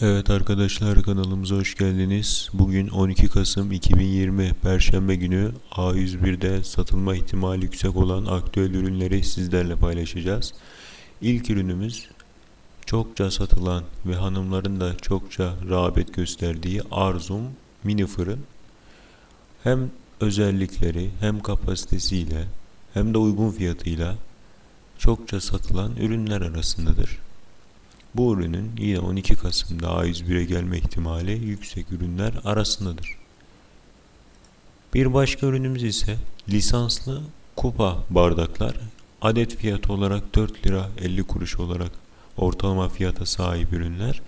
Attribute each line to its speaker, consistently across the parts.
Speaker 1: Evet arkadaşlar kanalımıza hoş geldiniz. Bugün 12 Kasım 2020 Perşembe günü A101'de satılma ihtimali yüksek olan aktüel ürünleri sizlerle paylaşacağız. İlk ürünümüz çokça satılan ve hanımların da çokça rağbet gösterdiği Arzum mini fırın. Hem özellikleri hem kapasitesiyle hem de uygun fiyatıyla çokça satılan ürünler arasındadır. Bu ürünün yine 12 Kasım'da A101'e gelme ihtimali yüksek ürünler arasındadır. Bir başka ürünümüz ise lisanslı kupa bardaklar. Adet fiyatı olarak 4 lira 50 kuruş olarak ortalama fiyata sahip ürünler.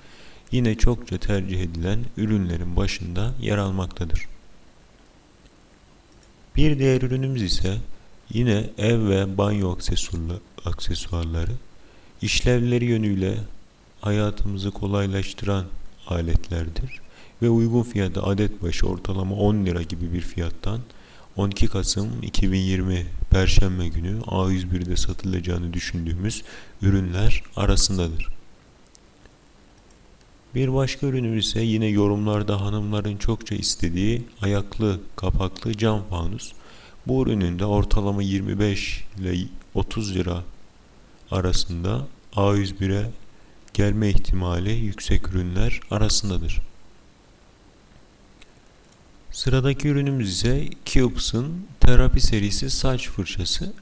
Speaker 1: Yine çokça tercih edilen ürünlerin başında yer almaktadır. Bir diğer ürünümüz ise yine ev ve banyo aksesuarları. İşlevleri yönüyle hayatımızı kolaylaştıran aletlerdir ve uygun fiyata adet başı ortalama 10 lira gibi bir fiyattan 12 Kasım 2020 Perşembe günü A101'de satılacağını düşündüğümüz ürünler arasındadır. Bir başka ürünümüz ise yine yorumlarda hanımların çokça istediği ayaklı kapaklı cam fanus. Bu ürünün de ortalama 25 ile 30 lira arasında A101'e gelme ihtimali yüksek ürünler arasındadır. Sıradaki ürünümüz ise Cubes'ın terapi serisi saç fırçası.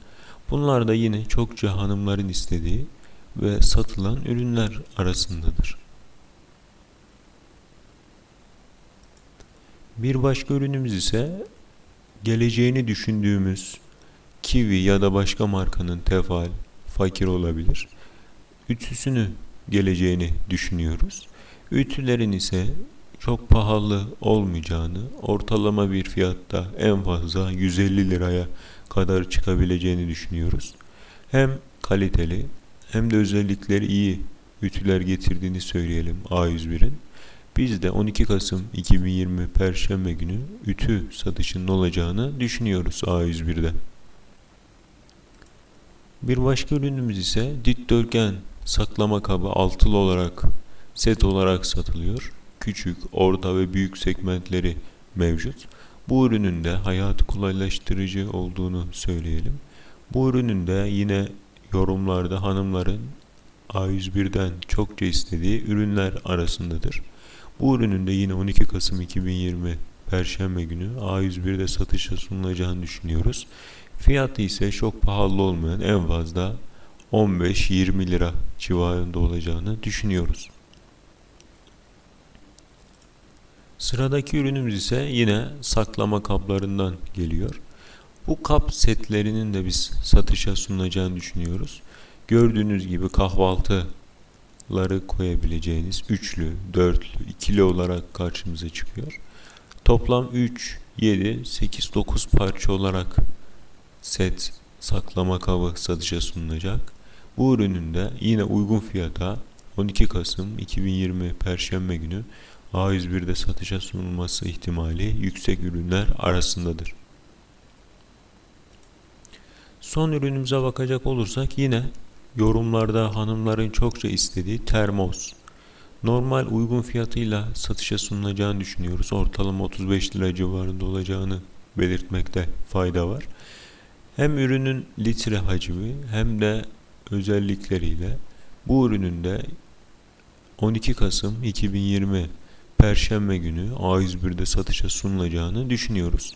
Speaker 1: Bunlar da yine çokça hanımların istediği ve satılan ürünler arasındadır. Bir başka ürünümüz ise geleceğini düşündüğümüz Kiwi ya da başka markanın Tefal, Fakir olabilir. Ütüsünü geleceğini düşünüyoruz. Ütülerin ise çok pahalı olmayacağını, ortalama bir fiyatta en fazla 150 liraya kadar çıkabileceğini düşünüyoruz. Hem kaliteli hem de özellikleri iyi ütüler getirdiğini söyleyelim A101'in. Biz de 12 Kasım 2020 Perşembe günü ütü satışının olacağını düşünüyoruz A101'de. Bir başka ürünümüz ise dikdörtgen saklama kabı altılı olarak set olarak satılıyor. Küçük, orta ve büyük segmentleri mevcut. Bu ürünün de hayatı kolaylaştırıcı olduğunu söyleyelim. Bu ürünün de yine yorumlarda hanımların A101'den çokça istediği ürünler arasındadır. Bu ürünün de yine 12 Kasım 2020 Perşembe günü A101'de satışa sunulacağını düşünüyoruz. Fiyatı ise çok pahalı olmayan en fazla 15-20 lira civarında olacağını düşünüyoruz. Sıradaki ürünümüz ise yine saklama kaplarından geliyor. Bu kap setlerinin de biz satışa sunulacağını düşünüyoruz. Gördüğünüz gibi kahvaltıları koyabileceğiniz üçlü, dörtlü, ikili olarak karşımıza çıkıyor. Toplam 3, 7, 8, 9 parça olarak set saklama kabı satışa sunulacak. Bu ürünün de yine uygun fiyata 12 Kasım 2020 Perşembe günü A101'de satışa sunulması ihtimali yüksek ürünler arasındadır. Son ürünümüze bakacak olursak yine yorumlarda hanımların çokça istediği termos. Normal uygun fiyatıyla satışa sunulacağını düşünüyoruz. Ortalama 35 lira civarında olacağını belirtmekte fayda var. Hem ürünün litre hacmi hem de özellikleriyle bu ürünün de 12 Kasım 2020 Perşembe günü A101'de satışa sunulacağını düşünüyoruz.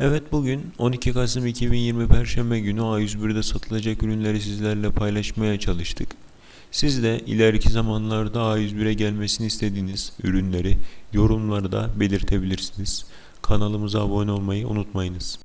Speaker 1: Evet bugün 12 Kasım 2020 Perşembe günü A101'de satılacak ürünleri sizlerle paylaşmaya çalıştık. Siz de ileriki zamanlarda A101'e gelmesini istediğiniz ürünleri yorumlarda belirtebilirsiniz. Kanalımıza abone olmayı unutmayınız.